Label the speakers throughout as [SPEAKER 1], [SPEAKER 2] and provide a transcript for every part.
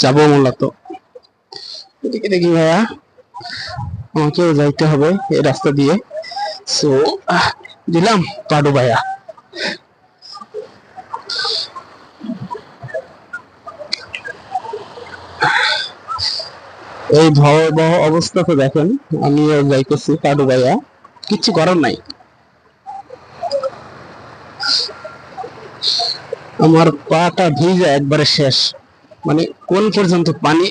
[SPEAKER 1] যাব মূলত। এদিকে দেখি ভাইয়া আমাকেও যাইতে হবে এই রাস্তা দিয়ে। সো দিলাম পাডু ভাইয়া। এই ভয়াবহ অবস্থা তো দেখেন আমিও যাইতেছি পাডু ভাইয়া। কিচ্ছু করার নাই। আমার পাটা ভিজে একবারে শেষ। মানে কোন পর্যন্ত পানি!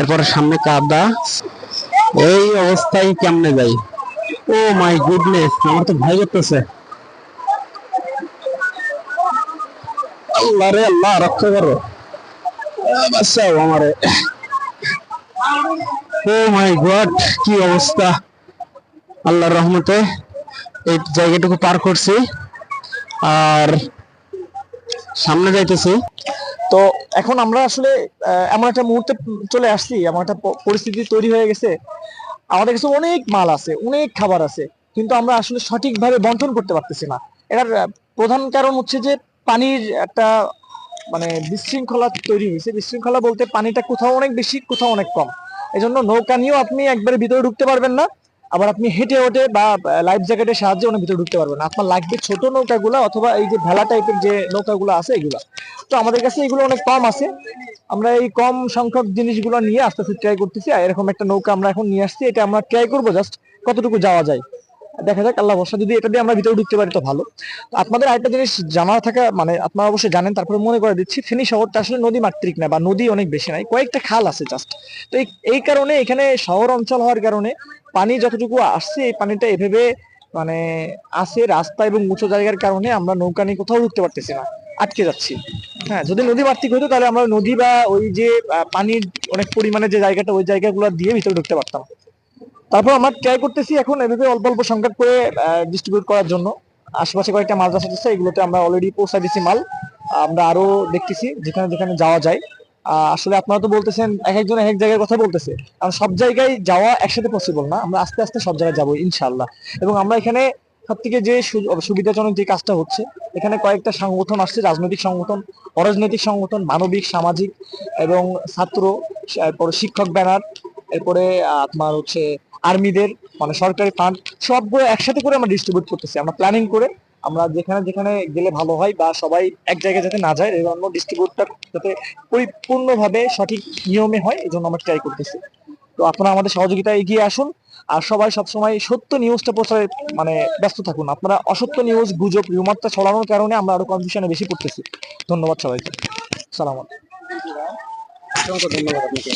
[SPEAKER 1] এরপরে সামনে কাদা। এই অবস্থায় কেমনে যাই? ও মাই গুডনেস, আমার তো ভয় করতেছে। আল্লাহ রে, আল্লাহ, রক্ষা করো। ও মাই গড, কি অবস্থা। আল্লাহর রহমতে এই জায়গাটুকু পার করছি। আর সামনে যাইতেছি।
[SPEAKER 2] তো এখন আমরা আসলে এমন একটা মুহূর্তে চলে আসছি, এমন একটা পরিস্থিতি তৈরি হয়ে গেছে। আমাদের কাছে অনেক মাল আছে, অনেক খাবার আছে, কিন্তু আমরা আসলে সঠিকভাবে বন্টন করতে পারতেছি না। এটার প্রধান কারণ হচ্ছে যে পানির একটা মানে বিশৃঙ্খলা তৈরি হয়েছে। বিশৃঙ্খলা বলতে পানিটা কোথাও অনেক বেশি, কোথাও অনেক কম। এই জন্য নৌকা নিয়েও আপনি একবারে ভিতরে ঢুকতে পারবেন না। আবার আপনি হেঁটে ওঠে বা লাইফ জ্যাকেটের সাহায্যে ওনার ভিতরে ঢুকতে পারবেন। আপনার লাগবে ছোট নৌকাগুলো অথবা এই যে ভেলা টাইপের যে নৌকাগুলো আছে এগুলো। তো আমাদের কাছে এগুলো অনেক কম আছে। আমরা এই কম সংখ্যক জিনিসগুলো নিয়ে আস্তে আস্তে ট্রাই করতেছি। এরকম একটা নৌকা আমরা এখন নিয়ে আসছি। এটা আমরা ট্রাই করব জাস্ট কতটুকু যাওয়া যায়। দেখা যাক, আল্লাহ বর্ষা যদি এটা দিয়ে আমরা ভিতরে ঢুকতে পারি তো ভালো। আপনাদের আরেকটা জিনিস জানা থাকা মানে আপনারা অবশ্যই জানেন, তারপরে মনে করে দিচ্ছি, ফেনী শহরটা আসলে নদী মাতৃক না, বা নদী অনেক বেশি নাই, কয়েকটা খাল আছে জাস্ট তো এই কারণে এখানে শহর অঞ্চল হওয়ার কারণে পানি যতটুকু আসছে, এই পানিটা এভাবে মানে আসে রাস্তা এবং উঁচু জায়গার কারণে আমরা নৌকা নিয়ে কোথাও ঢুকতে পারতেছি না, আটকে যাচ্ছি। হ্যাঁ যদি নদী মাতৃক হতো, তাহলে আমরা নদী বা ওই যে পানির অনেক পরিমাণে যে জায়গাটা, ওই জায়গাগুলো দিয়ে ভিতরে ঢুকতে পারতাম। তারপর আমরা ট্রাই করতেছি এখন এভাবে অল্প অল্প সংখ্যক করে ডিস্ট্রিবিউট করার জন্য। আশেপাশে কয়েকটা মাদ্রাসা আছে এগুলোতে আমরা অলরেডি পৌঁছাই দিছি মাল। আমরা আরও দেখতেছি যেখানে যেখানে যাওয়া যায়। আসলে আপনারা তো বলতেছেন, এক একজন এক এক জায়গার কথা বলতেছে। কারণ সব জায়গায় যাওয়া একসাথে পসিবল না। আমরা আস্তে আস্তে সব জায়গায় যাব ইনশাল্লাহ এবং আমরা এখানে সব থেকে যে সুবিধাজনক যে কাজটা হচ্ছে, এখানে কয়েকটা সংগঠন আসছে, রাজনৈতিক সংগঠন, অরাজনৈতিক সংগঠন, মানবিক, সামাজিক এবং ছাত্র শিক্ষক ব্যানার, এরপরে আপনার হচ্ছে আর্মিদের মানে সরকারি ফান্ড সবগুলো একসাথে করে আমরা ডিস্ট্রিবিউট করতেছি। আমরা প্ল্যানিং করে আমরা যেখানে যেখানে গেলে ভালো হয় বা সবাই এক জায়গায় যাতে না যায় জন্য ডিস্ট্রিবিউটটা যাতে পরিপূর্ণভাবে সঠিক নিয়মে হয় এই জন্য আমরা ট্রাই করতেছি। তো আপনারা আমাদের সহযোগিতা এগিয়ে আসুন। আর সবাই সবসময় সত্য নিউজটা প্রচারে মানে ব্যস্ত থাকুন। আপনারা অসত্য নিউজ, গুজব রিউমারটা ছড়ানোর কারণে আমরা আরও কনফিউশনে বেশি পড়তেছি। ধন্যবাদ সবাইকে। সালাম
[SPEAKER 1] ধন্যবাদ আপনাকে।